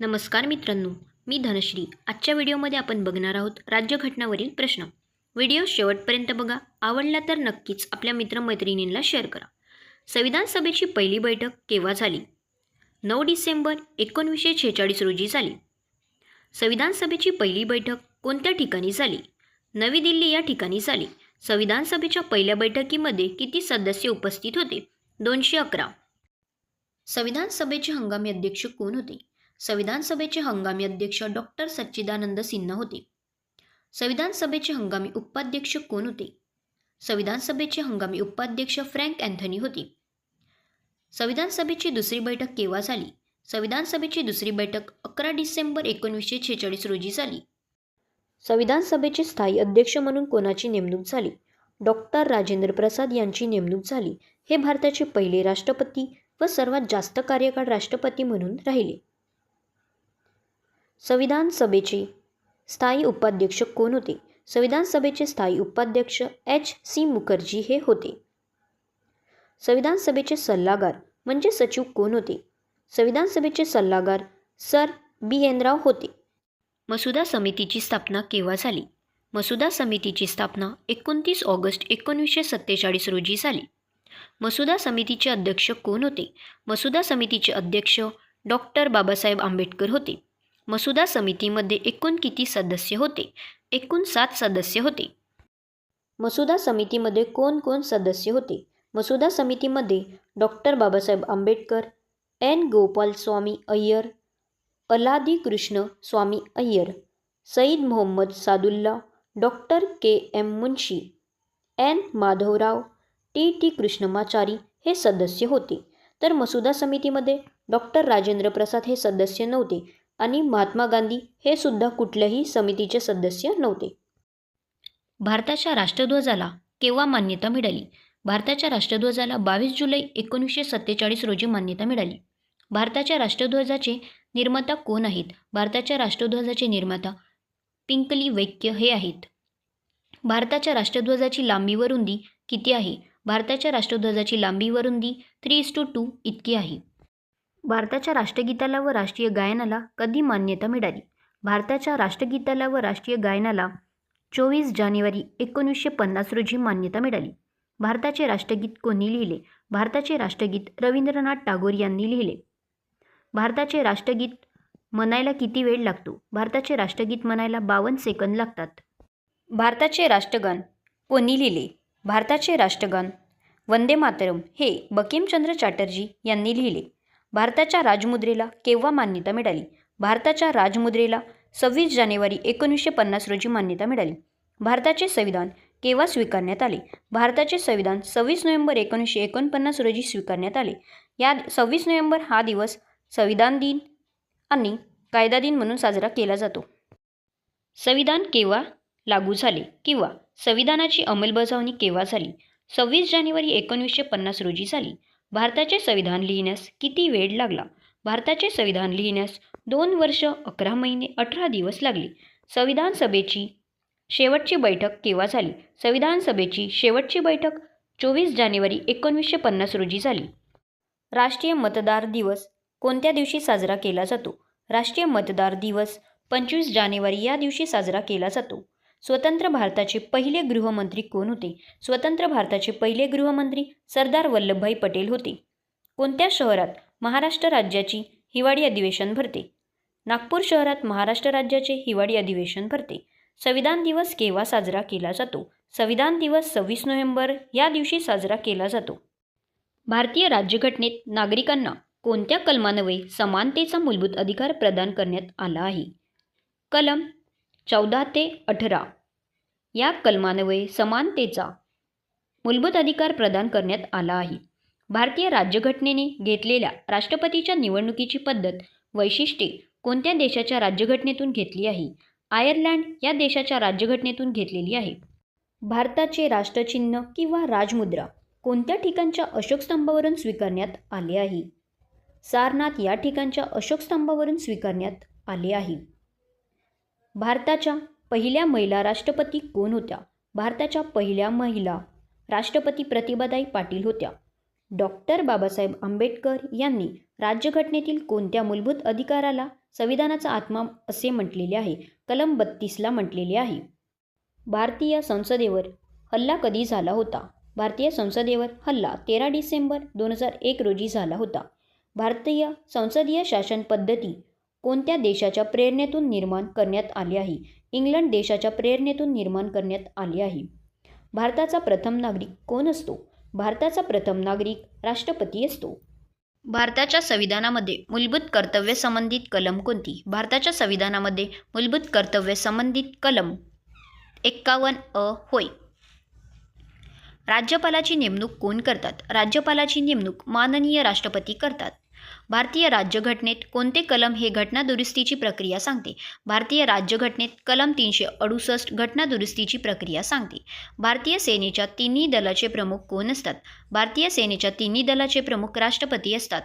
नमस्कार मित्रांनो मी धनश्री. आजच्या व्हिडिओमध्ये आपण बघणार आहोत राज्यघटनावरील प्रश्न. व्हिडिओ शेवटपर्यंत बघा. आवडला तर नक्कीच आपल्या मित्रमैत्रिणींना शेअर करा. संविधान सभेची पहिली बैठक केव्हा झाली? नऊ डिसेंबर एकोणीसशे छेचाळीस रोजी झाली. संविधान सभेची पहिली बैठक कोणत्या ठिकाणी झाली? नवी दिल्ली या ठिकाणी झाली. संविधान सभेच्या पहिल्या बैठकीमध्ये किती सदस्य उपस्थित होते? दोनशे अकरा. संविधान सभेचे हंगामी अध्यक्ष कोण होते? संविधान सभेचे हंगामी अध्यक्ष डॉक्टर सच्चिदानंद सिन्हा होते. संविधान सभेचे हंगामी उपाध्यक्ष कोण होते? संविधान सभेचे हंगामी उपाध्यक्ष फ्रँक अँथनी होते. संविधान सभेची दुसरी बैठक केव्हा झाली? संविधान सभेची दुसरी बैठक अकरा डिसेंबर एकोणीसशे छेचाळीस रोजी झाली. संविधान सभेचे स्थायी अध्यक्ष म्हणून कोणाची नेमणूक झाली? डॉक्टर राजेंद्र प्रसाद यांची नेमणूक झाली. हे भारताचे पहिले राष्ट्रपती व सर्वात जास्त कार्यकाळ राष्ट्रपती म्हणून राहिले. संविधान सभेचे स्थायी उपाध्यक्ष कोण होते? संविधान सभेचे स्थायी उपाध्यक्ष एच. सी. मुखर्जी हे होते. संविधान सभेचे सल्लागार म्हणजे सचिव कोण होते? संविधान सभेचे सल्लागार सर बी. एन. राव होते. मसुदा समितीची स्थापना केव्हा झाली? मसुदा समितीची स्थापना एकोणतीस ऑगस्ट एकोणीसशे सत्तेचाळीस रोजी झाली. मसुदा समितीचे अध्यक्ष कोण होते? मसुदा समितीचे अध्यक्ष डॉक्टर बाबासाहेब आंबेडकर होते. मसुदा समितीमध्ये एकूण किती सदस्य होते? एकूण सात सदस्य होते. मसुदा समितीमध्ये कोण कोण सदस्य होते? मसुदा समितीमध्ये doctor Babasaheb Ambedkar N. Gopal Swami Iyer Alladi Krishna Swami Iyer Syed Mohammad Saadulla doctor K. M. Munshi N. Madhavrao T. T. Krishnamachari हे सदस्य होते. तर मसुदा समितीमध्ये डॉक्टर राजेंद्र प्रसाद हे सदस्य नव्हते. आणि महात्मा गांधी हे सुद्धा कुठल्याही समितीचे सदस्य नव्हते. भारताच्या राष्ट्रध्वजाला केव्हा मान्यता मिळाली? भारताच्या राष्ट्रध्वजाला बावीस जुलै एकोणीसशे सत्तेचाळीस रोजी मान्यता मिळाली. भारताच्या राष्ट्रध्वजाचे निर्माता कोण आहेत? भारताच्या राष्ट्रध्वजाचे निर्माता पिंकली वैक्य हे आहेत. भारताच्या राष्ट्रध्वजाची लांबी व रुंदी किती आहे? भारताच्या राष्ट्रध्वजाची लांबी व रुंदी थ्री इज टू टू इतकी आहे. भारताच्या राष्ट्रगीताला व राष्ट्रीय गायनाला कधी मान्यता मिळाली? भारताच्या राष्ट्रगीताला व राष्ट्रीय गायनाला चोवीस जानेवारी एकोणीसशे पन्नास रोजी मान्यता मिळाली. भारताचे राष्ट्रगीत कोणी लिहिले? भारताचे राष्ट्रगीत रवींद्रनाथ टागोर यांनी लिहिले. भारताचे राष्ट्रगीत म्हणायला किती वेळ लागतो? भारताचे राष्ट्रगीत म्हणायला बावन्न सेकंद लागतात. भारताचे राष्ट्रगान कोणी लिहिले? भारताचे राष्ट्रगान वंदे मातरम हे बकीमचंद्र चॅटर्जी यांनी लिहिले. भारताच्या राजमुद्रेला केव्हा मान्यता मिळाली? भारताच्या राजमुद्रेला सव्वीस जानेवारी एकोणीसशे पन्नास रोजी मान्यता मिळाली. भारताचे संविधान केव्हा स्वीकारण्यात आले? भारताचे संविधान सव्वीस नोव्हेंबर एकोणीसशे एकोणपन्नास रोजी स्वीकारण्यात आले. या सव्वीस नोव्हेंबर हा दिवस संविधान दिन आणि कायदा दिन म्हणून साजरा केला जातो. संविधान केव्हा लागू झाले किंवा संविधानाची अंमलबजावणी केव्हा झाली? सव्वीस जानेवारी एकोणीसशे पन्नास रोजी झाली. भारताचे संविधान लिहिण्यास किती वेळ लागला? भारताचे संविधान लिहिण्यास दोन वर्ष अकरा महिने अठरा दिवस लागले. संविधान सभेची शेवटची बैठक केव्हा झाली? संविधान सभेची शेवटची बैठक चोवीस जानेवारी एकोणीसशे पन्नास रोजी झाली. राष्ट्रीय मतदार दिवस कोणत्या दिवशी साजरा केला जातो? राष्ट्रीय मतदार दिवस पंचवीस जानेवारी या दिवशी साजरा केला जातो. स्वतंत्र भारताचे पहिले गृहमंत्री कोण होते? स्वतंत्र भारताचे पहिले गृहमंत्री सरदार वल्लभभाई पटेल होते. कोणत्या शहरात महाराष्ट्र राज्याची हिवाळी अधिवेशन भरते? नागपूर शहरात महाराष्ट्र राज्याचे हिवाळी अधिवेशन भरते. संविधान दिवस केव्हा साजरा केला जातो? संविधान दिवस सव्वीस नोव्हेंबर या दिवशी साजरा केला जातो. भारतीय राज्यघटनेत नागरिकांना कोणत्या कलमान्वये समानतेचा मूलभूत अधिकार प्रदान करण्यात आला आहे? कलम चौदा ते अठरा. या कलमान्वये समानतेचा मूलभूत अधिकार प्रदान करण्यात आला आहे. भारतीय राज्यघटनेने घेतलेल्या राष्ट्रपतीच्या निवडणुकीची पद्धत वैशिष्ट्ये कोणत्या देशाच्या राज्यघटनेतून घेतली आहे? आयर्लंड या देशाच्या राज्यघटनेतून घेतलेली आहे. भारताचे राष्ट्रचिन्ह किंवा राजमुद्रा कोणत्या ठिकाणच्या अशोक स्तंभावरून स्वीकारण्यात आले आहे? सारनाथ या ठिकाणच्या अशोक स्तंभावरून स्वीकारण्यात आले आहे. भारताच्या पहिल्या महिला राष्ट्रपती कोण होत्या? भारताच्या पहिल्या महिला राष्ट्रपती प्रतिभाताई पाटील होत्या. डॉक्टर बाबासाहेब आंबेडकर यांनी राज्यघटनेतील कोणत्या मूलभूत अधिकाराला संविधानाचा आत्मा असे म्हटलेले आहे? कलम बत्तीसला म्हटलेले आहे. भारतीय संसदेवर हल्ला कधी झाला होता? भारतीय संसदेवर हल्ला तेरा डिसेंबर दोन हजार एक रोजी झाला होता. भारतीय संसदीय शासन पद्धती कोणत्या देशाच्या प्रेरणेतून निर्माण करण्यात आली आहे? इंग्लंड देशाच्या प्रेरणेतून निर्माण करण्यात आली आहे. भारताचा प्रथम नागरिक कोण असतो? भारताचा प्रथम नागरिक राष्ट्रपती असतो. भारताच्या संविधानामध्ये मूलभूत कर्तव्य संबंधित कलम कोणती? भारताच्या संविधानामध्ये मूलभूत कर्तव्य संबंधित कलम एक्कावन्न अ होय. राज्यपालाची नेमणूक कोण करतात? राज्यपालाची नेमणूक माननीय राष्ट्रपती करतात. भारतीय राज्यघटनेत कोणते कलम हे घटनादुरुस्तीची प्रक्रिया सांगते? भारतीय राज्यघटनेत कलम तीनशे अडुसष्ट घटनादुरुस्तीची प्रक्रिया सांगते. भारतीय सेनेच्या तिन्ही दलाचे प्रमुख कोण असतात? भारतीय सेनेच्या तिन्ही दलाचे प्रमुख राष्ट्रपती असतात.